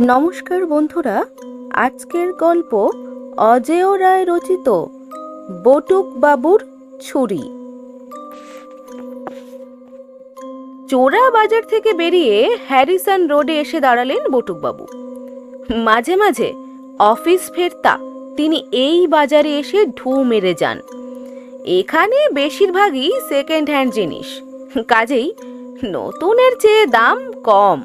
নমস্কার বন্ধুরা, আজকের গল্প অজেয় রায় রচিত বটুক বাবুর ছুরি। চোরা বাজার থেকে বেরিয়ে হ্যারিসন রোডে এসে দাঁড়ালেন বটুকবাবু মাঝে মাঝে অফিস ফেরতা, তিনি এই বাজারে এসে ঢু মেরে যান। এখানে বেশিরভাগই সেকেন্ড হ্যান্ড জিনিস, কাজেই নতুনের চেয়ে দাম কম।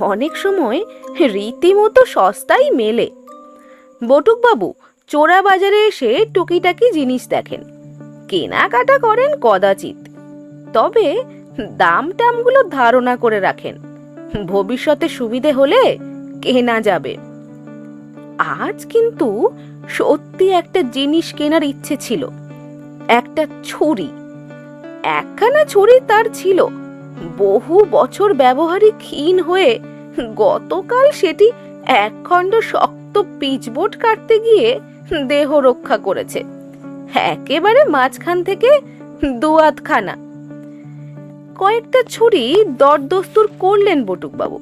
অনেক সময় রীতিমতো সস্তাই মেলে। বটুকবাবু চোরা বাজারে এসে টুকিটাকি জিনিস দেখেন। কেনাকাটা করেন কদাচিৎ। তবে দাম টামগুলো ধারণা করে রাখেন। ভবিষ্যতে সুবিধে হলে কেনা যাবে। আজ কিন্তু সত্যি একটা জিনিস কেনার ইচ্ছে ছিল। একটা ছুরি। একখানা ছুরি তার ছিল। বহু বছর ব্যবহারই ক্ষীণ হয়ে গতকাল সেটি একখণ্ড শক্ত পিচবোর্ড কাটতে গিয়ে দেহ রক্ষা করেছে। একেবারে মাঝখান থেকে দুয়াতখানা। কয়েকটা ছুরি দরদস্তুর করলেন বটুকবাবু,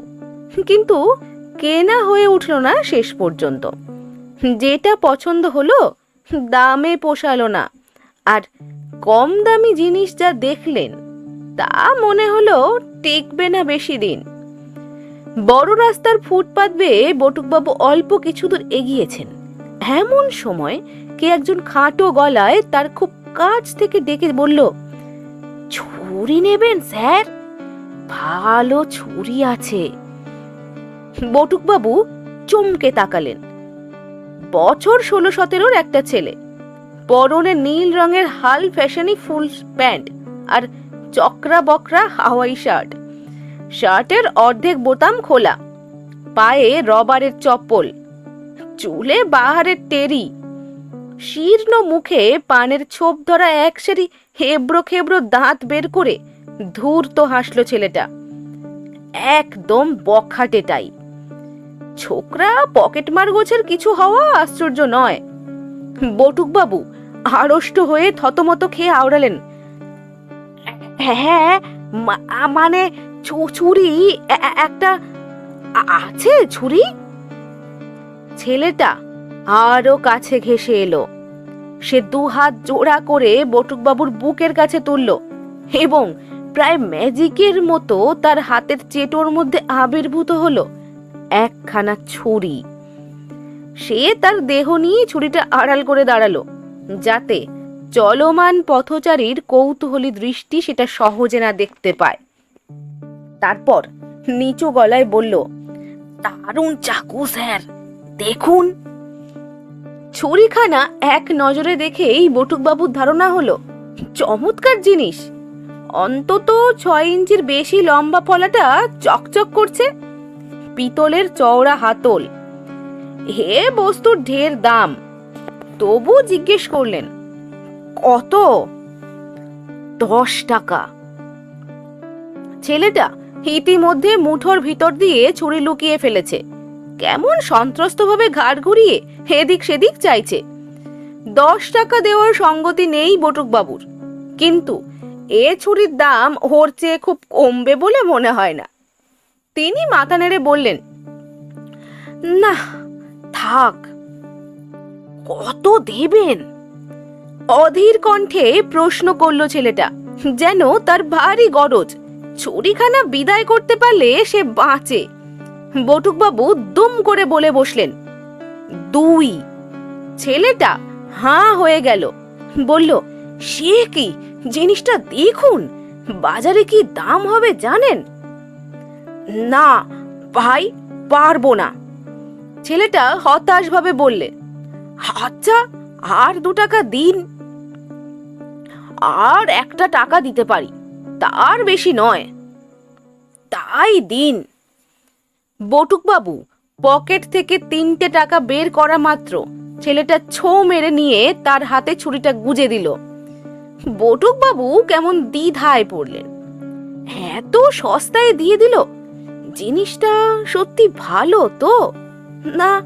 কিন্তু কেনা হয়ে উঠল না শেষ পর্যন্ত। যেটা পছন্দ হলো, দামে পোষালো না। আর কম দামি জিনিস যা দেখলেন তা মনে হলো টিকবে না বেশি দিন। বড় রাস্তার ফুটপাত বেয়ে বটুকবাবু অল্প কিছু দূর এগিয়েছেন। এমন সময় কে একজন খাটো গলায় তার খুব কাছ থেকে ডেকে বলল, ছুরি নেবেন, স্যার? ভালো ছুরি আছে। বটুকবাবু চমকে তাকালেন। বছর ষোলো সতেরোর একটা ছেলে। পরনে নীল রঙের হাল ফ্যাশনি ফুল প্যান্ট আর চকরা বকরা হাওয়াই শার্ট। শার্টের অর্ধেক বোতাম খোলা। পায়ে রবারের চপ্পল। চুলে বাহারের টেরি। শীর্ণ মুখে পানের ছোপ ধরা এক সারি হেব্রো খেব্রো দাঁত বের করে ধূর্ত হাসলো ছেলেটা। একদম বখাটে বখাটেটাই ছোকরা পকেটমার গোছের কিছু হওয়া আশ্চর্য নয়। বটুকবাবু আড়ষ্ট হয়ে থতমত খেয়ে আওড়ালেন। হ্যাঁ মানে ছুরি একটা আছে ছুরি? ছেলেটা আরও কাছে ঘেসে এলো। সে দু হাত জোড়া করে বটুকবাবুর বুকের কাছে তুলল এবং প্রায় ম্যাজিকের মতো তার হাতের চেটোর মধ্যে আবির্ভূত হলো একখানা ছুরি। সে তার দেহ নিয়ে ছুরিটা আড়াল করে দাঁড়াল যাতে চলমান পথচারীর কৌতূহলী দৃষ্টি সেটা সহজে না দেখতে পায়। তারপর নিচু গলায় বলল, দারুণ চাকু, স্যার। দেখুন। ছুরিখানা এক নজরে দেখেই বটুকবাবুর ধারণা হলো, চমৎকার জিনিস। অন্তত ছয় ইঞ্চির বেশি লম্বা ফলাটা চকচক করছে। পিতলের চওড়া হাতল। হে বস্তুর ঢের দাম। তবু জিজ্ঞেস করলেন কত? দশ টাকা। ছেলেটা ইতিমধ্যে মুঠোর ভিতর দিয়ে ছুরি লুকিয়ে ফেলেছে। কেমন সন্ত্রস্তভাবে ঘাড় ঘুরিয়ে এদিক সেদিক চাইছে। দশ টাকা দেওয়ার সঙ্গতি নেই বটুকবাবুর। কিন্তু এ ছুরির দাম ওর চেয়ে খুব কমবে বলে মনে হয় না। তিনি মাথা নেড়ে বললেন না থাক। কত দেবেন? অধীর কণ্ঠে প্রশ্ন করল ছেলেটা, যেন তার ভারী গরজ, ছুরিখানা বিদায় করতে পারলে সে বাঁচে। বটুকবাবু দুম করে বলে বসলেন, দুই। ছেলেটা হাঁ হয়ে গেল, বলল, সে কি? জিনিসটা দেখুন, বাজারে কি দাম হবে জানেন? না, ভাই, পারব না। ছেলেটা হতাশভাবে বললে আচ্ছা আর দু টাকা দিন। আর একটা টাকা দিতে পারি। তার বেশি নয়। তাই দিন। বটুকবাবু, পকেট থেকে তিনটে টাকা বের করা মাত্র। ছেলেটা ছো মেরে নিয়ে তার হাতে ছুরিটা গুজে দিল। বটুকবাবু কেমন দ্বিধায় পড়লেন। এত সস্তায় দিয়ে দিল? জিনিসটা সত্যি ভালো তো? না,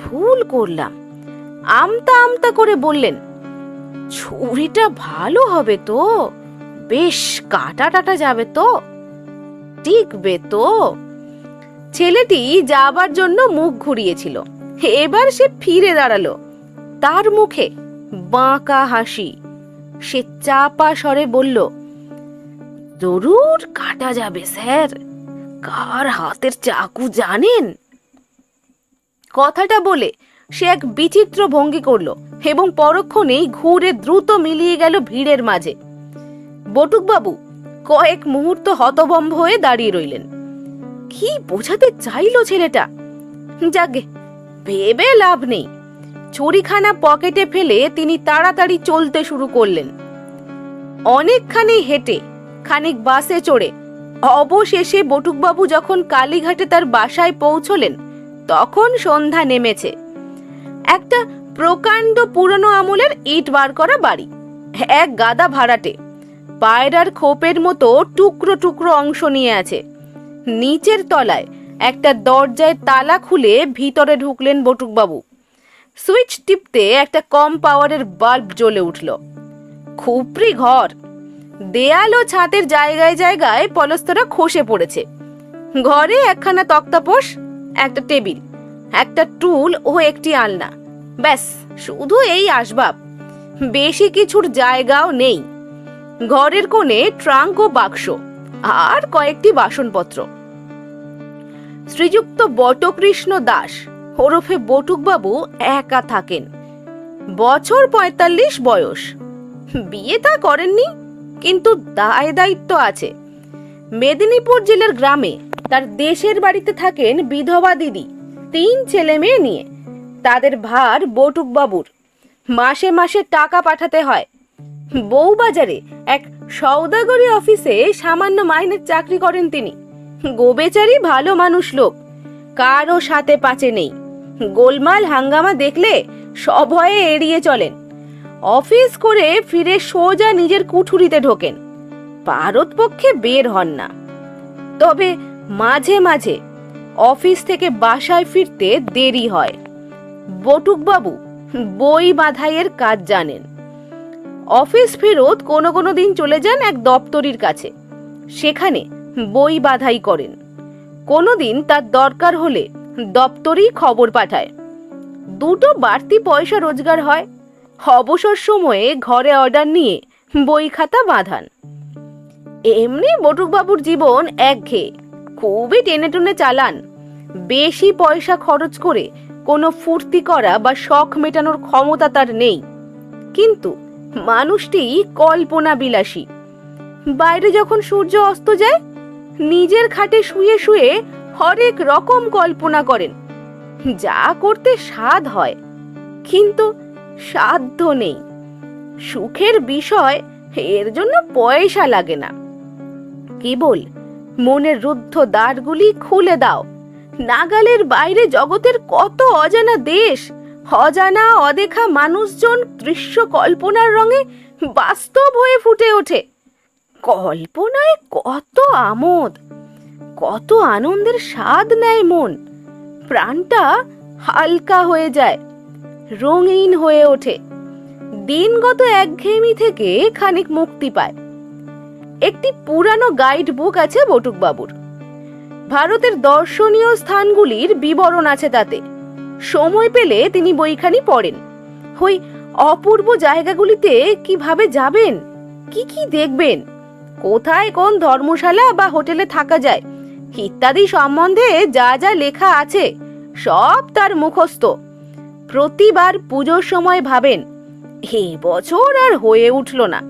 ভুল করলাম। আমতা আমতা করে বললেন ছুরিটা ভালো হবে তো। বেশ কাটা টাটা যাবে তো। টিকবে তো। ছেলেটি যাবার জন্য মুখ ঘুরিয়েছিল। এবার সে ফিরে দাঁড়াল। তার মুখে বাঁকা হাসি। সে চাপা স্বরে বলল, জরুর কাটা যাবে, স্যার। কার হাতের চাকু জানেন? কথাটা বলে সে এক বিচিত্র ভঙ্গি করল এবং পরক্ষণেই ঘুরে দ্রুত মিলিয়ে গেল ভিড়ের মাঝে। বটুকবাবু কয়েক মুহূর্ত হতবম্ব হয়ে দাঁড়িয়ে রইলেন। কি বোঝাতে চাইলো ছেলেটা? যাগে ভেবে লাভ নেই। ছুরিখানা পকেটে ফেলে তিনি তাড়াতাড়ি চলতে শুরু করলেন। অনেকখানি হেঁটে, খানিক বাসে চড়ে, অবশেষে বটুকবাবু যখন কালীঘাটে তার বাসায় পৌঁছলেন, তখন সন্ধ্যা নেমেছে। একটা প্রকাণ্ড পুরনো আমলের ইট বার করা বাড়ি, এক গাদা ভাড়াটে। পায়রার খোপের মতো টুকরো টুকরো অংশ নিয়ে আছে। নিচের তলায় একটা দরজায় তালা খুলে ভিতরে ঢুকলেন বটুকবাবু। সুইচ টিপতে একটা কম পাওয়ারের বাল্ব জ্বলে উঠল। খুপড়ি ঘর। দেয়াল ও ছাদের জায়গায় জায়গায় পলস্তরা খসে পড়েছে। ঘরে একখানা তক্তাপোষ, একটা টেবিল। একটা টুল ও একটি আলনা। ব্যাস, শুধু এই আসবাব। বেশি কিছুর জায়গাও নেই। ঘরের কোণে ট্রাঙ্ক ও বাক্স আর কয়েকটি বাসনপত্র। শ্রীযুক্ত বটকৃষ্ণ দাস ওরফে বটুকবাবু একা থাকেন। বছর পঁয়তাল্লিশ বয়স। বিয়ে তা করেননি, কিন্তু দায় দায়িত্ব আছে। মেদিনীপুর জেলার গ্রামে তার দেশের বাড়িতে থাকেন বিধবা দিদি। তিন ছেলে মেয়ে নিয়ে। তাদের ভার বটুকবাবুর। মাসে মাসে টাকা পাঠাতে হয়। বউবাজারে এক সওদাগরি অফিসে সামান্য মাইনের চাকরি করেন তিনি। গোবেচারি ভালো মানুষ লোক। কারও সাথে পাচে নেই। গোলমাল হাঙ্গামা দেখলে সভয়ে এড়িয়ে চলেন। অফিস করে ফিরে সোজা নিজের কুঠুরিতে ঢোকেন। পারতপক্ষে বের হন না। তবে মাঝে মাঝে অফিস থেকে বাসায় ফিরতে দেরি হয়। বটুকবাবু, বই বাধাইয়ের কাজ জানেন। অফিস ফেরত কোনো কোনো দিন চলে যান এক দপ্তরির কাছে। সেখানে বই বাধাই করেন। কোনো দিন তার দরকার হলে দপ্তরই খবর পাঠায়। দুটো বাড়তি পয়সা রোজগার হয়। অবসর সময়ে ঘরে অর্ডার নিয়ে বই খাতা বাঁধান। এমনি বটুকবাবুর জীবন একঘেয়ে। খুবই টেনে টুনে চালান। বেশি পয়সা খরচ করে কোনো ফুর্তি করা বা শখ মেটানোর ক্ষমতা তার নেই। কিন্তু মানুষটি কল্পনা বিলাসী বাইরে যখন সূর্য অস্ত যায়, নিজের খাটে শুয়ে শুয়ে হরেক রকম কল্পনা করেন। যা করতে স্বাদ হয়, কিন্তু সাধ্য নেই। সুখের বিষয় এর জন্য পয়সা লাগে না। কেবল মনের রুদ্ধ দ্বারগুলি খুলে দাও। নাগালের বাইরে জগতের কত অজানা দেশ, অজানা অদেখা মানুষজন দৃশ্য কল্পনার রঙে বাস্তব হয়ে ফুটে ওঠে। কল্পনায় কত আমোদ, কত আনন্দের স্বাদ নেয় মন, প্রাণটা হালকা হয়ে যায়, রঙিন হয়ে ওঠে। দিনগত একঘেয়েমি থেকে খানিক মুক্তি পায়। একটি পুরানো গাইড বুক আছে বটুকবাবুর। ভারতের দর্শনীয় স্থানগুলির বিবরণ আছে তাতে। সময় পেলে তিনি বইখানি পড়েন। হই, অপূর্ব জায়গাগুলিতে কীভাবে যাবেন? কি কি দেখবেন? কোথায় কোন ধর্মশালা বা হোটেলে থাকা যায়? ইত্যাদি সম্বন্ধে যা যা লেখা আছে, সব তার মুখস্থ। প্রতিবার পুজোর সময় ভাবেন এই বছর আর হয়ে উঠল না।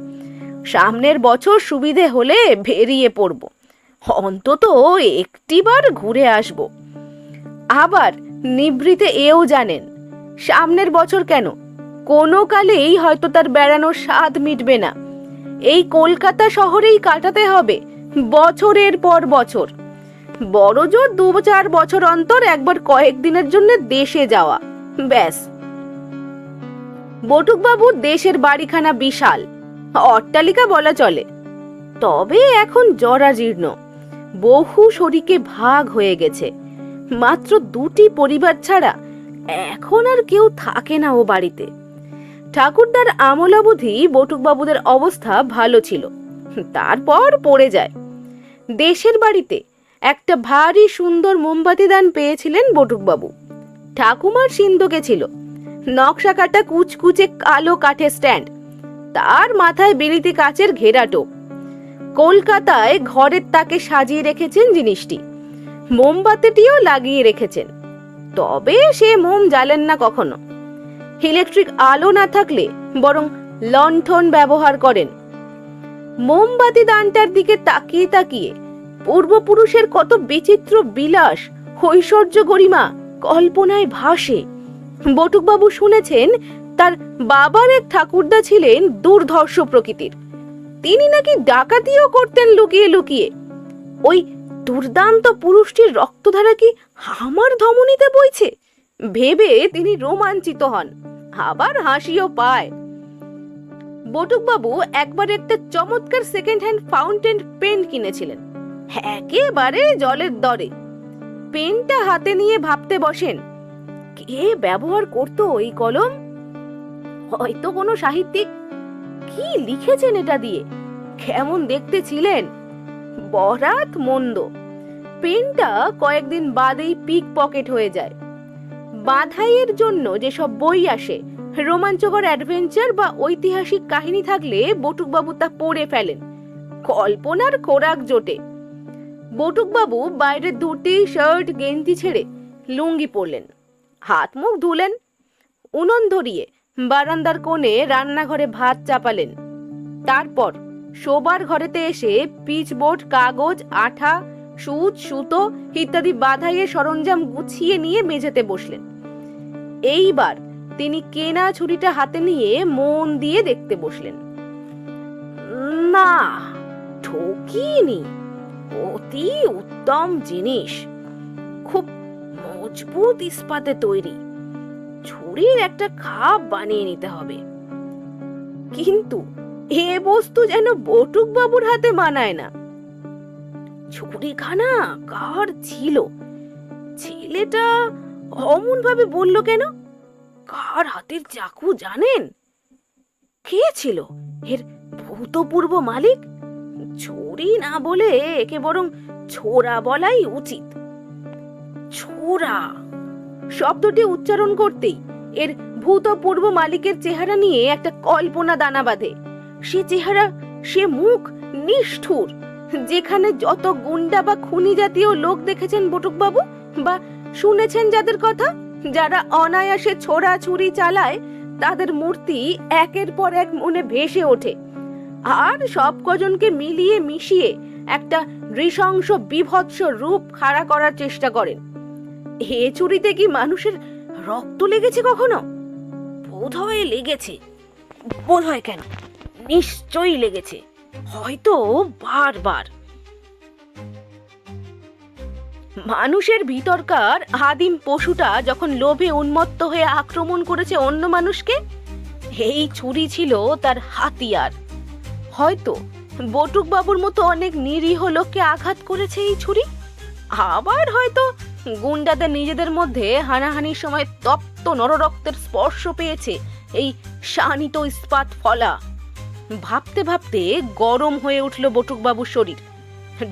সামনের বছর সুবিধে হলে বেরিয়ে পড়ব। অন্তত একটিবার ঘুরে আসব। আবার নিভৃতে এও জানেন, সামনের বছর কেন? কোনো কালেই হয়তো তার বেড়ানোর স্বাদ মিটবে না। এই কলকাতা শহরেই কাটাতে হবে বছরের পর বছর। বড় জোর দু চার বছর অন্তর একবার কয়েকদিনের জন্য দেশে যাওয়া, ব্যাস। বটুকবাবু দেশের বাড়িখানা বিশাল, অট্টালিকা বলা চলে। তবে এখন জরাজীর্ণ। বহু শরীকে ভাগ হয়ে গেছে। মাত্র দুটি পরিবার ছাড়া এখন আর কেউ থাকে না ও বাড়িতে। ঠাকুরদার আমলাবধি বটুকবাবুদের অবস্থা ভালো ছিল। তারপর পড়ে যায়। দেশের বাড়িতে একটা ভারী সুন্দর মোমবাতি দান পেয়েছিলেন বটুকবাবু। ঠাকুমার সিন্ধুকে ছিল। নকশা কাটা কুচকুচে কালো কাঠের স্ট্যান্ড। তার মাথায় বিলিতি কাচের ঘেরা টোপ কলকাতায় ঘরের তাকে সাজিয়ে রেখেছেন জিনিসটি। মোমবাতিটিও লাগিয়ে রেখেছেন। তবে সে মোম জ্বালেন না কখনো। ইলেকট্রিক আলো না থাকলে বরং লণ্ঠন ব্যবহার করেন। মোমবাতি দানটার দিকে তাকিয়ে তাকিয়ে পূর্বপুরুষের কত বিচিত্র বিলাস, ঐশ্বর্য গরিমা কল্পনায় ভাসে। বটুকবাবু শুনেছেন তার বাবার এক ঠাকুরদা ছিলেন দুর্ধর্ষ প্রকৃতির। তিনি নাকি ডাকাতিও করতেন লুকিয়ে লুকিয়ে। ওই দুর্দান্ত পুরুষটির রক্তধারা কি আমার ধমনীতে বইছে? ভেবে তিনি রোমাঞ্চিত হন, আবার হাসিও পায়। বটুকবাবু একবার একটা চমৎকার সেকেন্ড হ্যান্ড ফাউন্টেন পেন কিনেছিলেন, একেবারে জলের দরে। পেনটা হাতে নিয়ে ভাবতে বসেন, কে ব্যবহার করতো ওই কলম? হয়তো কোনো সাহিত্যিক কি লিখেছেন এটা দিয়ে? কেমন দেখতে ছিলেন? বরাত মন্দ। পেনটা কয়েকদিন বাদেই পিক পকেট হয়ে যায়। বাধাইয়ের জন্য যেসব বই আসে, রোমাঞ্চকর অ্যাডভেঞ্চার বা ঐতিহাসিক কাহিনী থাকলে বটুকবাবু তা পড়ে ফেলেন। কল্পনার খোরাক জোটে। বটুকবাবু বাইরে দুটি শার্ট গেঞ্জি ছেড়ে লুঙ্গি পরলেন। হাত মুখ ধুলেন। উনন ধরিয়ে বারান্দার কোণে রান্নাঘরে ভাত চাপালেন। তারপর শোবার ঘরেতে এসে পিচবোর্ড কাগজ, আঠা, সুচ, সুতো ইত্যাদি বাধাইয়ের সরঞ্জাম গুছিয়ে নিয়ে মেঝেতে বসলেন। এইবার তিনি কেনা ছুরিটা হাতে নিয়ে মন দিয়ে দেখতে বসলেন। না, ঠকিনি, অতি উত্তম জিনিস। খুব মজবুত ইস্পাতে তৈরি। ছুরির একটা খাপ বানিয়ে নিতে হবে। কিন্তু এ বস্তু যেন বটুক বাবুর হাতে মানায় না। ছুরিখানা কার ছিল? ছেলেটা অমন ভাবে বলল কেন? কার হাতের চাকু জানেন? কে ছিল এর ভূতপূর্ব মালিক? ছুরি না বলে একে বরং ছোড়া বলাই উচিত। ছোড়া শব্দটি উচ্চারণ করতেই এর ভূতপূর্ব মালিকের চেহারা নিয়ে একটা কল্পনা দানা বাঁধে। সে চেহারা, সে মুখ নিষ্ঠুর। যেখানে যত গুন্ডা বা খুনি জাতীয় লোক দেখেছেন বটুকবাবু বা শুনেছেন যাদের কথা, যারা অনায়াসে ছোড়া ছুরি চালায়, তাদের মূর্তি একের পর এক মনে ভেসে ওঠে। আর সব কজনকে মিলিয়ে মিশিয়ে একটা নৃশংস, বিভৎস রূপ খাড়া করার চেষ্টা করেন। হে চুরিতে কি মানুষের রক্ত লেগেছে কখনো? বোধ হয় লেগেছে। বোধ হয় কেন? নিশ্চয়ই লেগেছে। হয়তো বারবার। মানুষের ভিতরকার আদিম পশুটা যখন লোভে উন্মত্ত হয়ে আক্রমণ করেছে অন্য মানুষকে, এই ছুরি ছিল তার হাতিয়ার। হয়তো বটুকবাবুর মতো অনেক নিরীহ লোককে আঘাত করেছে এই ছুরি আবার হয়তো গুন্ডাদের নিজেদের মধ্যে হানাহানির সময় তপ্ত নররক্তের স্পর্শ পেয়েছে এই শানিত ইস্পাত ফলা। ভাবতে ভাবতে গরম হয়ে উঠল বটুকবাবুর শরীর।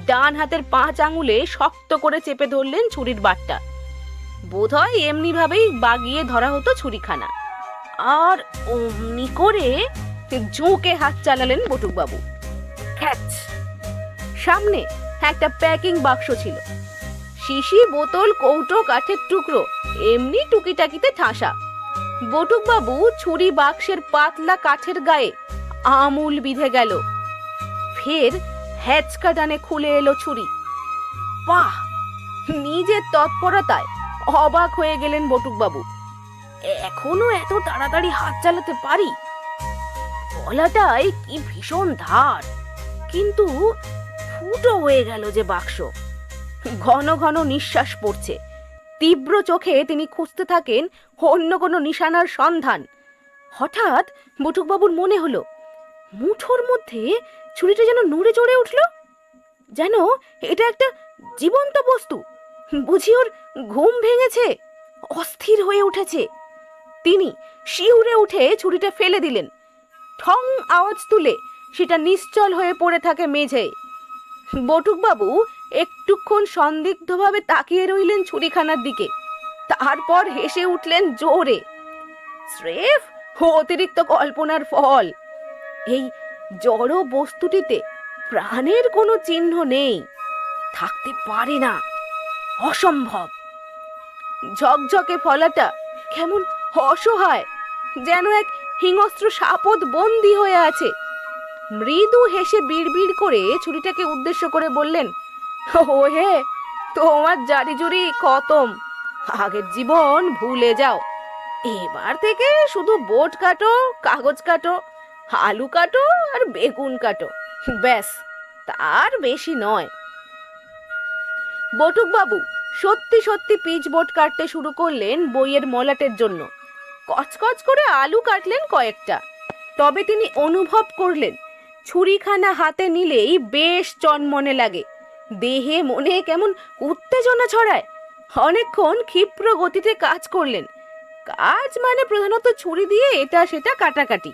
ডান হাতের পাঁচ আঙুলে শক্ত করে চেপে ধরলেন ছুরির বাটটা। এমনি ভাবেই বাগিয়ে ধরা হতো ছুরিখানা। আর অমনি করে ঝুঁকে হাত চালালেন বটুকবাবু। সামনে একটা প্যাকিং বাক্স ছিল। শিশি, বোতল, কৌটো, কাঠের টুকরো, এমনি টুকিটাকিতে ঠাসা। বটুকবাবু ছুরি বাক্সের পাতলা কাঠের গায়ে আমূল বিধে গেল। ফের হ্যাচকা টানে খুলে এলো ছুরি। বাহ! নিজের তৎপরতায় অবাক হয়ে গেলেন বটুকবাবু। এখনও এত তাড়াতাড়ি হাত চালাতে পারি? গলাটায় কি ভীষণ ধার। কিন্তু ফুটো হয়ে গেল যে বাক্স। ঘন ঘন নিঃশ্বাস পড়ছে। তীব্র চোখে তিনি খুঁজতে থাকেন অন্য কোনো নিশানার সন্ধান। হঠাৎ বটুকবাবুর মনে হলো, মুঠোর মধ্যে ছুরিটা যেন নড়ে চড়ে উঠল। যেন এটা একটা জীবন্ত বস্তু। বুঝি ওর ঘুম ভেঙেছে, অস্থির হয়ে উঠেছে। তিনি শিউরে উঠে ছুরিটা ফেলে দিলেন। ঠং আওয়াজ তুলে সেটা নিশ্চল হয়ে পড়ে থাকে মেঝে বটুকবাবু একটুক্ষণ সন্দিগ্ধভাবে তাকিয়ে রইলেন ছুরিখানার দিকে। তারপর হেসে উঠলেন জোরে, স্রেফ অতিরিক্ত কল্পনার ফল। এই জড় বস্তুটিতে প্রাণের কোনো চিহ্ন নেই, থাকতে পারে না, অসম্ভব। ঝকঝকে ফলাটা কেমন অসহায়, যেন এক হিংস্র সাপদ বন্দি হয়ে আছে। মৃদু হেসে বিড়বিড় করে ছুরিটাকে উদ্দেশ্য করে বললেন ও হে তোমার জারি জুরি খতম। আগের জীবন ভুলে যাও। এবার থেকে শুধু বোট কাটো, কাগজ কাটো, আলু কাটো আর বেগুন কাটো। ব্যাস, তার বেশি নয়। বটুক বাবু সত্যি সত্যি পিচ বোট কাটতে শুরু করলেন বইয়ের মলাটের জন্য। কচকচ করে আলু কাটলেন কয়েকটা। তবে তিনি অনুভব করলেন, ছুরিখানা হাতে নিলেই বেশ চনমনে লাগে। দেহে, মনে কেমন উত্তেজনা ছড়ায়। অনেকক্ষণ ক্ষিপ্র গতিতে কাজ করলেন। কাজ মানে প্রধানত ছুরি দিয়ে এটা সেটা কাটাকাটি।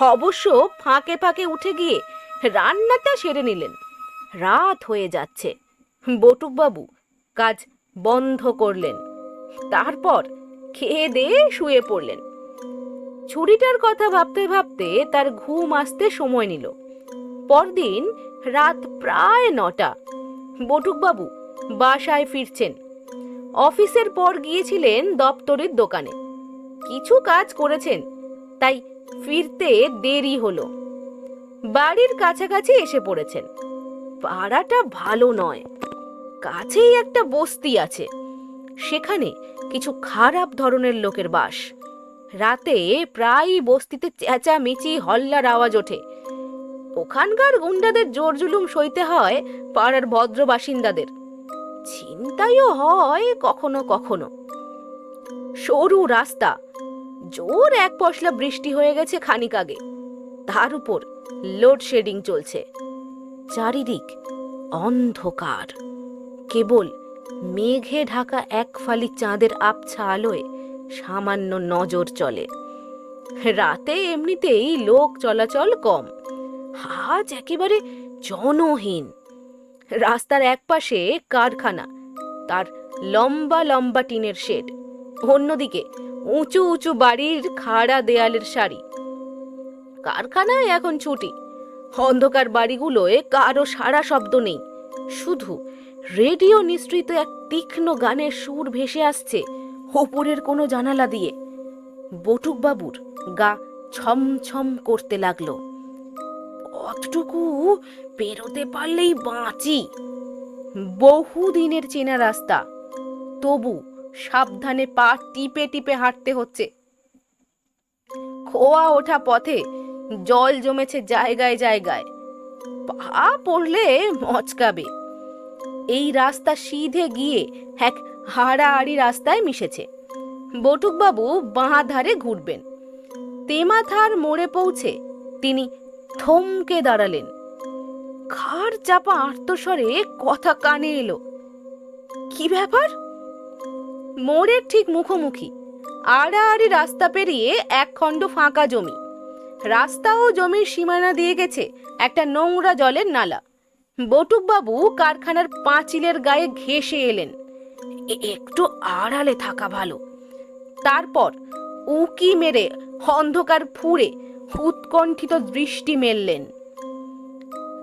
অবশ্য ফাঁকে ফাঁকে উঠে গিয়ে রান্নাটা সেরে নিলেন। রাত হয়ে যাচ্ছে। বটুকবাবু কাজ বন্ধ করলেন। তারপর খেয়ে দিয়ে শুয়ে পড়লেন। ছুরিটার কথা ভাবতে ভাবতে তার ঘুম আসতে সময় নিল। পরদিন রাত প্রায় নটা। বটুকবাবু, বাসায় ফিরছেন। অফিসের পর গিয়েছিলেন দপ্তরের দোকানে। কিছু কাজ করেছেন, তাই ফিরতে দেরি হলো। বাড়ির কাছাকাছি এসে পড়েছেন। পাড়াটা ভালো নয়। কাছেই একটা বস্তি আছে। সেখানে কিছু খারাপ ধরনের লোকের বাস। রাতে প্রায়ই বস্তিতে চেঁচামেচি, হল্লার আওয়াজ ওঠে। ওখানকার গুন্ডাদের জোর জুলুম সইতে হয় পাড়ার ভদ্র বাসিন্দাদের। ছিনতাইও হয় কখনো কখনো। সরু রাস্তা, জোর এক পশলা বৃষ্টি হয়ে গেছে খানিক আগে। তার উপর লোডশেডিং চলছে। চারিদিক অন্ধকার। কেবল মেঘে ঢাকা এক ফালি চাঁদের আবছা আলোয় সামান্য নজর চলে। রাতে এমনিতেই লোক চলাচল কম। আজ একেবারে জনহীন। রাস্তার একপাশে কারখানা, তার লম্বা লম্বা টিনের শেড, অন্যদিকে উঁচু উঁচু বাড়ির খাড়া দেয়ালের সারি। কারখানায় এখন ছুটি, অন্ধকার বাড়িগুলোয় কারও সারা শব্দ নেই, শুধু রেডিও নিঃসৃত এক তীক্ষ্ণ গানের সুর ভেসে আসছে ওপরের কোনো জানালা দিয়ে। বটুক বাবুর গা ছমছম করতে লাগল। পথটুকু পেরোতে পারলেই বাঁচি। বহু দিনের চেনা রাস্তা। তবু সাবধানে পা টিপে টিপে হাঁটতে হচ্ছে। খোয়া ওঠা পথে জল জমেছে জায়গায় জায়গায়। পা পড়লে মচকাবে। এই রাস্তা সিধে গিয়ে এক হাড়াহাড়ি রাস্তায় মিশেছে। বটুকবাবু বাঁ ধারে ঘুরবেন। তেমাথার মোড়ে পৌঁছে তিনি থমকে দাঁড়ালেন। ঘাড় চাপা আর্তস্বরে কথা কানে এলো। কি ব্যাপার? মোড়ের ঠিক মুখোমুখি। আড়াআড়ি রাস্তা পেরিয়ে এক খণ্ড ফাঁকা জমি। রাস্তা ও জমির সীমানা দিয়ে গেছে একটা নোংরা জলের নালা। বটুকবাবু কারখানার পাঁচিলের গায়ে ঘেসে এলেন। একটু আড়ালে থাকা ভালো। তারপর উকি মেরে অন্ধকার ফুঁড়ে উৎকণ্ঠিত দৃষ্টি মেললেন।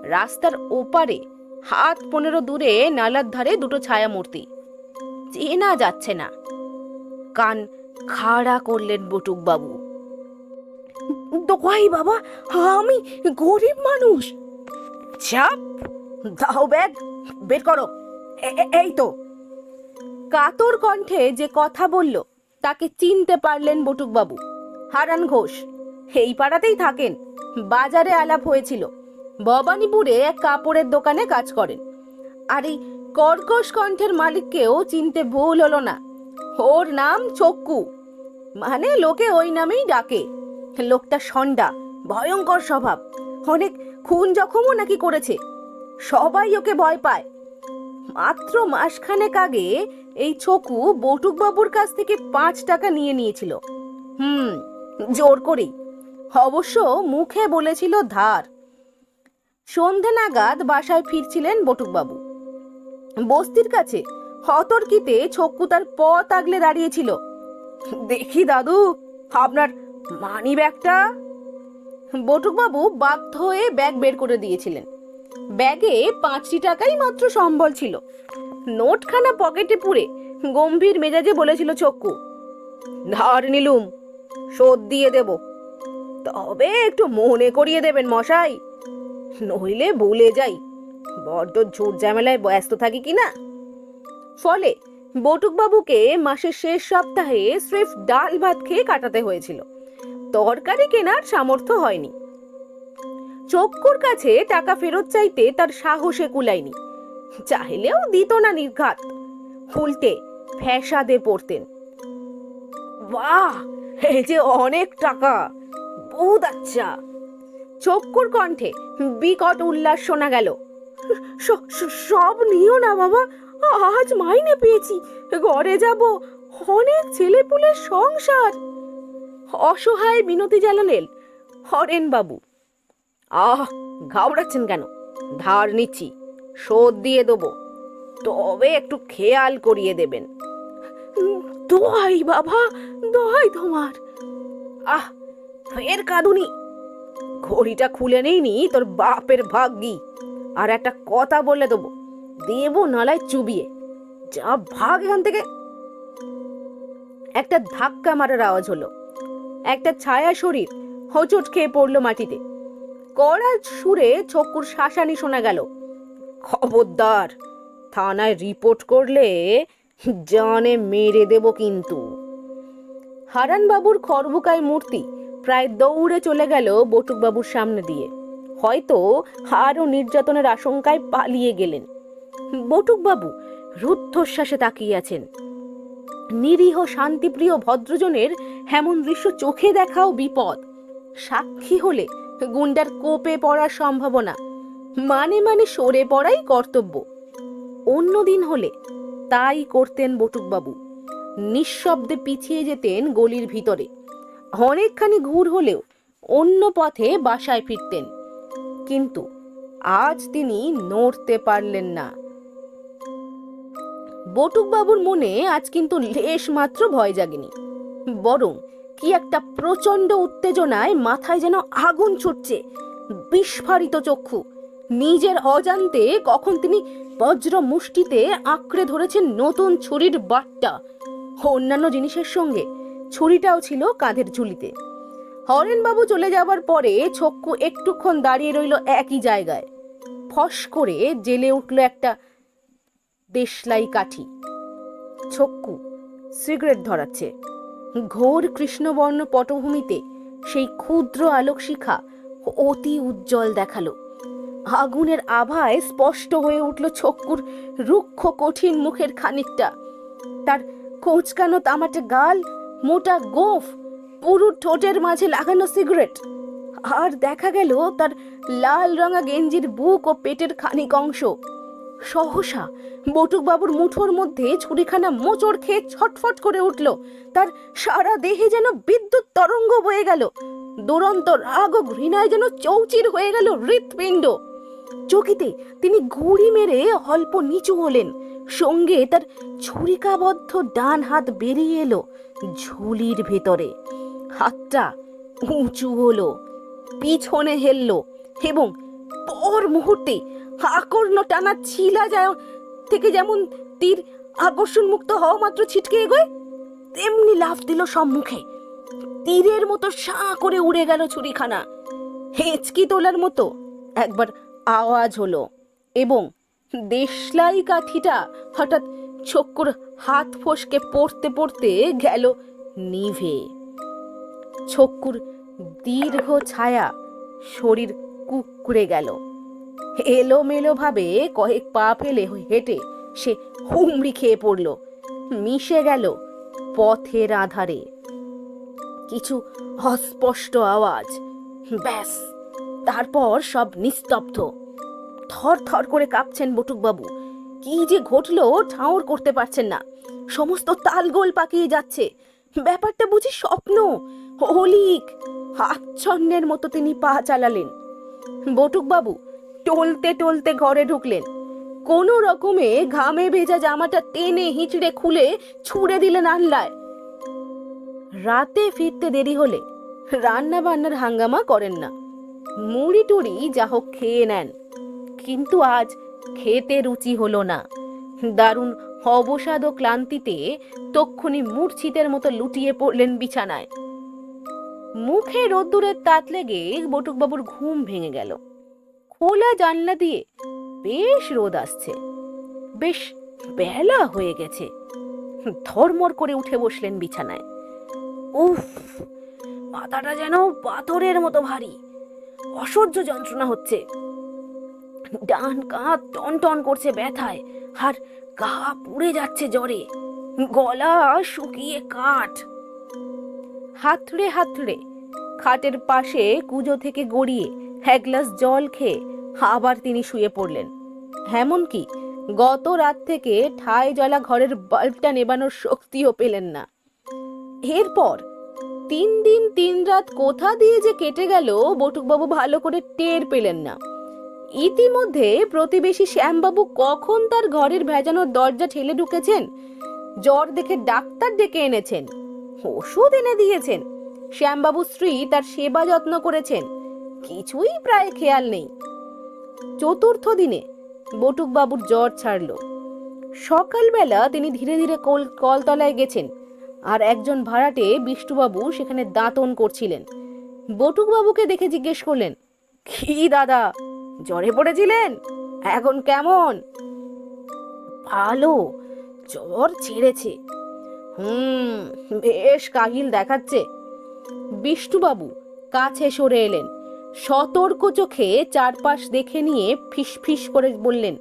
রাস্তার ওপারে, হাত পনেরো দূরে, নালার ধারে দুটো ছায়ামূর্তি। চেনা যাচ্ছে না। কান খাড়া করলেন বটুকবাবু। দোয়াই বাবা, আমি গরিব মানুষ। চাপ, দাও ব্যাগ, বের করো। এই তো। কাতর কণ্ঠে যে কথা বলল, তাকে চিনতে পারলেন বটুকবাবু। হারান ঘোষ এই পাড়াতেই থাকেন। বাজারে আলাপ হয়েছিল। ভবানীপুরে এক কাপড়ের দোকানে কাজ করেন। আর এই কর্কশ কণ্ঠের মালিককেও চিনতে ভুল হলো না। ওর নাম চক্কু মানে লোকে ওই নামেই ডাকে। লোকটা সন্ডা, ভয়ঙ্কর স্বভাব। অনেক খুন জখমও নাকি করেছে। সবাই ওকে ভয় পায়। মাত্র মাসখানেক আগে এই ছকু বটুকবাবুর কাছ থেকে পাঁচ টাকা নিয়ে নিয়েছিল। হুম, জোর করেই। অবশ্য মুখে বলেছিল ধার। সন্ধে নাগাদ বাসায় ফিরছিলেন বটুকবাবু। বস্তির কাছে হতর্কিতে ছক্কু তার পথ আগলে দাঁড়িয়েছিল। দেখি দাদু, আপনার মানি ব্যাগটা? বটুকবাবু বাধ্য হয়ে ব্যাগ বের করে দিয়েছিলেন। ব্যাগে পাঁচটি টাকাই মাত্র সম্বল ছিল। নোটখানা পকেটে পুরে গম্ভীর মেজাজে বলেছিল চক্কু ধার নিলুম, শোধ দিয়ে দেব। তবে একটু মনে করিয়ে দেবেন মশাই। নইলে ভুলে যাই, বড্ড ঝুট ঝামেলায় ব্যস্ত থাকি কি না? ফলে বটুকবাবুকে মাসের শেষ সপ্তাহে স্রেফ ডাল ভাত খেয়ে কাটাতে হয়েছিল। তরকারি কেনার সামর্থ্য হয়নি। চক্কুর কাছে টাকা ফেরত চাইতে তার সাহসে কুলায়নি। চাইলেও দিত না নির্ঘাত। উল্টে ফ্যাসাদে পড়তেন। বাহ! এই যে অনেক টাকা! বহুত আচ্ছা। চক্কুর কণ্ঠে বিকট উল্লাস শোনা গেল। সব নিও না, বাবা। আজ মাইনে পেয়েছি। ঘরে যাব। অনেক ছেলেপুলের সংসার। অসহায় বিনতি জানালেন হরেন বাবু। আহ, ঘাবড়াচ্ছেন কেন? ধার নিচ্ছি, শোধ দিয়ে দেবো। তবে একটু খেয়াল করিয়ে দেবেন। দোহাই, বাবা, দোহাই তোমার। আহ ফের কাঁদুনি। ঘড়িটা খুলে নেইনি তোর বাপের ভাগ্যি। আর একটা কথা বলে দেবো দেবো নালায় চুবিয়ে। যা ভাগ এখান থেকে। একটা ধাক্কা মারার আওয়াজ হলো। একটা ছায়া শরীর হোঁচট খেয়ে পড়ল মাটিতে। কড়া সুরে ছক্কুর শাসানি শোনা গেল। খবরদার, থানায় রিপোর্ট করলে জানে মেরে দেব কিন্তু। হারান বাবুর খরবুকায় মূর্তি প্রায় দৌড়ে চলে গেল বটুকবাবুর সামনে দিয়ে। হয়তো আরও নির্যাতনের আশঙ্কায় পালিয়ে গেলেন। বটুকবাবু রুদ্ধশ্বাসে তাকিয়ে আছেন। নিরীহ, শান্তিপ্রিয় ভদ্রজনের এমন দৃশ্য চোখে দেখাও বিপদ। সাক্ষী হলে গুন্ডার কোপে পড়ার সম্ভাবনা। মানে মানে সরে পড়াই কর্তব্য। অন্যদিন হলে তাই করতেন বটুকবাবু। নিঃশব্দে পিছিয়ে যেতেন গলির ভিতরে। অনেকখানি ঘুর হলেও অন্য পথে বাসায় ফিরতেন। কিন্তু আজ তিনি নড়তে পারলেন না। বটুকবাবুর মনে আজ কিন্তু লেশ মাত্র ভয় জাগেনি। বরং কি একটা প্রচণ্ড উত্তেজনায় মাথায় যেন আগুন ছুটছে, বিস্ফারিত চক্ষু। নিজের অজান্তে কখন তিনি বজ্র মুষ্টিতে আঁকড়ে ধরেছেন নতুন ছুরির বাট্টা। অন্যান্য জিনিসের সঙ্গে ছুরিটাও ছিল কাঁধের ঝুলিতে। হরেনবাবু চলে যাবার পরে ছক্কু একটুক্ষণ দাঁড়িয়ে রইল একই জায়গায়। ফস করে জেলে উঠল একটা দেশলাই কাঠি। ছক্কু সিগারেট ধরাচ্ছে। ঘোর কৃষ্ণবর্ণ পটভূমিতে সেই ক্ষুদ্র আলোকশিখা অতি উজ্জ্বল দেখাল। আগুনের আভায় স্পষ্ট হয়ে উঠল ছক্কুর রুক্ষ কঠিন মুখের খানিকটা। তার কোচকানো তামাটে গাল মোটা গোফ, পুরু ঠোঁটের মাঝে লাগানো সিগারেট। আর দেখা গেল তার লাল রঙা গেঞ্জির বুক ও পেটের খানিক অংশ। সহসা বটুকবাবুর মুঠোর মধ্যে ছুরিখানা মোচড় খেয়ে ছটফট করে উঠল। তার সারা দেহে যেন বিদ্যুৎ তরঙ্গ বয়ে গেল। দুরন্ত রাগ ও ঘৃণায় যেন চৌচির হয়ে গেল হৃৎপিণ্ড। চকিতে তিনি ঘুড়ি মেরে অল্প নিচু হলেন। সঙ্গে তার ছুরিকাবদ্ধ ডান হাত বেরিয়ে এলো। ঝুলির ভেতরে। হাতটা উঁচু হলো, পিছনে হেললো এবং পর মুহূর্তে আকর্ণ টানা ছিলা যায়, থেকে যেমন তীর আকর্ষণ মুক্ত হওয়া মাত্র ছিটকে এগোয়, তেমনি লাফ দিল সম্মুখে। তীরের মতো সাঁ করে উড়ে গেল ছুরিখানা। হেঁচকি তোলার মতো একবার আওয়াজ হলো এবং দেশলাই কাঠিটা হঠাৎ চক্কর হাত ফসকে পড়তে পড়তে গেল নিভে। ছক্কুর দীর্ঘ ছায়া শরীর কুকুরে গেল। এলোমেলো ভাবে কয়েক পা ফেলে হেঁটে সে হুমড়ি খেয়ে পড়ল। মিশে গেল পথের আধারে। কিছু অস্পষ্ট আওয়াজ, ব্যাস, তারপর সব নিস্তব্ধ। থর থর করে কাঁপছেন বটুকবাবু। কি যে ঘটলো ঠাউর করতে পারছেন না। সমস্ত তালগোল পাকিয়ে যাচ্ছে। ব্যাপারটা বুঝি স্বপ্ন অলিক আচ্ছন্নের মতো তিনি পা চালালেন। বটুকবাবু, টলতে টলতে ঘরে ঢুকলেন। কোনো রকমে ঘামে ভেজা জামাটা টেনে হিঁচড়ে খুলে ছুঁড়ে দিলেন আল্লায় রাতে ফিরতে দেরি হলে রান্না বান্নার হাঙ্গামা করেন না। মুড়ি টুড়ি যা হোক খেয়ে নেন। কিন্তু আজ খেতে রুচি হলো না। দারুণ অবসাদ ও ক্লান্তিতে তক্ষুনি মূর্ছিতের মতো লুটিয়ে পড়লেন বিছানায়। মুখে রোদ্দুরের তাত লেগে বটুকবাবুর ঘুম ভেঙে গেল। খোলা জানলা দিয়ে বেশ রোদ আসছে। বেশ বেলা হয়ে গেছে। ধর্মর করে উঠে বসলেন বিছানায়। উফ, মাথাটা যেন পাথরের মতো ভারী। অসহ্য যন্ত্রণা হচ্ছে। ডান কাঁধ টন টন করছে ব্যথায় আর গা পুড়ে যাচ্ছে জ্বরে। গলা শুকিয়ে কাঠ। হাতড়ে হাতড়ে খাটের পাশে কুজো থেকে গড়িয়ে এক গ্লাস জল খেয়ে আবার তিনি শুয়ে পড়লেন। এমনকি গত রাত থেকে ঠায় জলা ঘরের বাল্বটা নেবানোর শক্তিও পেলেন না। এরপর তিন দিন তিন রাত কোথা দিয়ে যে কেটে গেল বটুকবাবু ভালো করে টের পেলেন না। ইতিমধ্যে প্রতিবেশী শ্যামবাবু কখন তার ঘরের ভেজানোর দরজা ঠেলে ঢুকেছেন? জ্বর দেখে ডাক্তার ডেকে এনেছেন। ওষুধ এনে দিয়েছেন। শ্যামবাবু স্ত্রী তার সেবা যত্ন করেছেন। কিছুই প্রায় খেয়াল নেই। চতুর্থ দিনে বটুকবাবুর জ্বর ছাড়ল। সকালবেলা তিনি ধীরে ধীরে কল, কলতলায় গেছেন আর একজন ভাড়াটে বিষ্টুবাবু সেখানে দাঁতন করছিলেন। বটুকবাবুকে দেখে জিজ্ঞেস করলেন, কি দাদা জ্বরে পড়েছিলেন? এখন কেমন? ভালো, জ্বর ছেড়েছে। হুম, বেশ কাহিল দেখাচ্ছে। বিষ্টুবাবু কাছে সরে এলেন। সতর্ক চোখে চারপাশ দেখে নিয়ে ফিসফিস করে বললেন,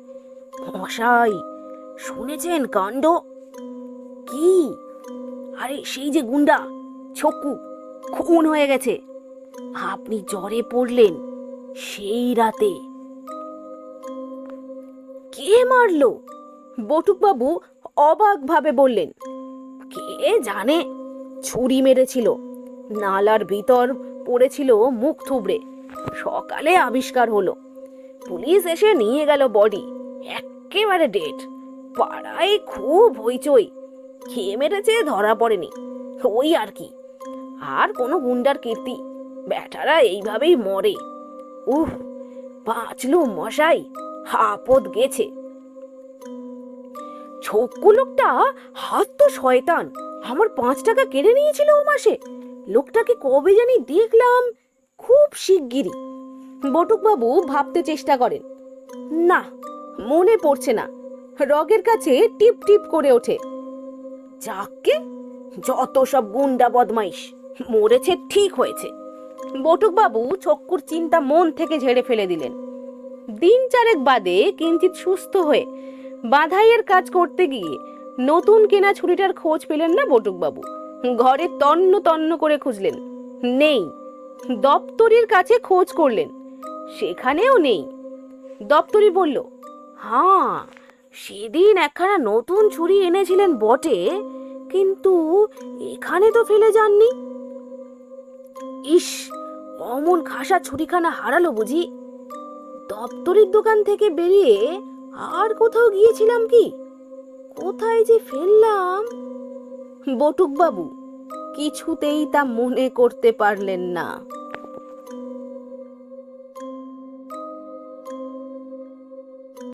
মশাই, শুনেছেন কাণ্ড? কি? আরে, সেই যে গুন্ডা ছকু, খুন হয়ে গেছে। আপনি জ্বরে পড়লেন। সেই রাতে কে মারলো? বটুকবাবু অবাকভাবে বললেন, কে জানে? ছুরি মেরেছিল, নালার ভিতর পড়েছিল মুখ থুবড়ে। সকালে আবিষ্কার হলো, পুলিশ এসে নিয়ে গেল বডি, একেবারে ডেট পাড়ায় খুব হইচই, খেয়ে মেরেছে ধরা পড়েনি, ওই আর কি। আর কোনো গুন্ডার কীর্তি, ব্যাটারা এইভাবেই মরে। উহ, বাঁচলু মশাই, আপদ গেছে। ছোক্কু লোকটা হাত তো শয়তান, আমার পাঁচ টাকা কেড়ে নিয়েছিল ও মাসে। লোকটাকে কবে জানি দেখলাম খুব শিগগিরই। বটুকবাবু ভাবতে চেষ্টা করেন। না, মনে পড়ছে না। রগের কাছে টিপ টিপ করে ওঠে। যাকে যত সব গুন্ডা বদমাইশ, মরেছে ঠিক হয়েছে। বটুকবাবু ছক্কুর চিন্তা মন থেকে ঝেড়ে ফেলে দিলেন। দিন চারেক বাদে কিঞ্চিত সুস্থ হয়ে বাধাইয়ের কাজ করতে গিয়ে নতুন কেনা ছুরিটার খোঁজ পেলেন না বটুকবাবু। ঘরে তন্ন তন্ন করে খুঁজলেন। নেই। দপ্তরির কাছে খোঁজ করলেন। সেখানেও নেই। দপ্তরি বলল হ্যাঁ সেদিন একখানা নতুন ছুরি এনেছিলেন বটে, কিন্তু এখানে তো ফেলে যাননি। ইস, অমন খাসা ছুরিখানা হারালো বুঝি। দপ্তরের দোকান থেকে বেরিয়ে আর কোথাও গিয়েছিলাম কি? কোথায় যে ফেললাম? বটুকবাবু, কিছুতেই তা মনে করতে পারলেন না।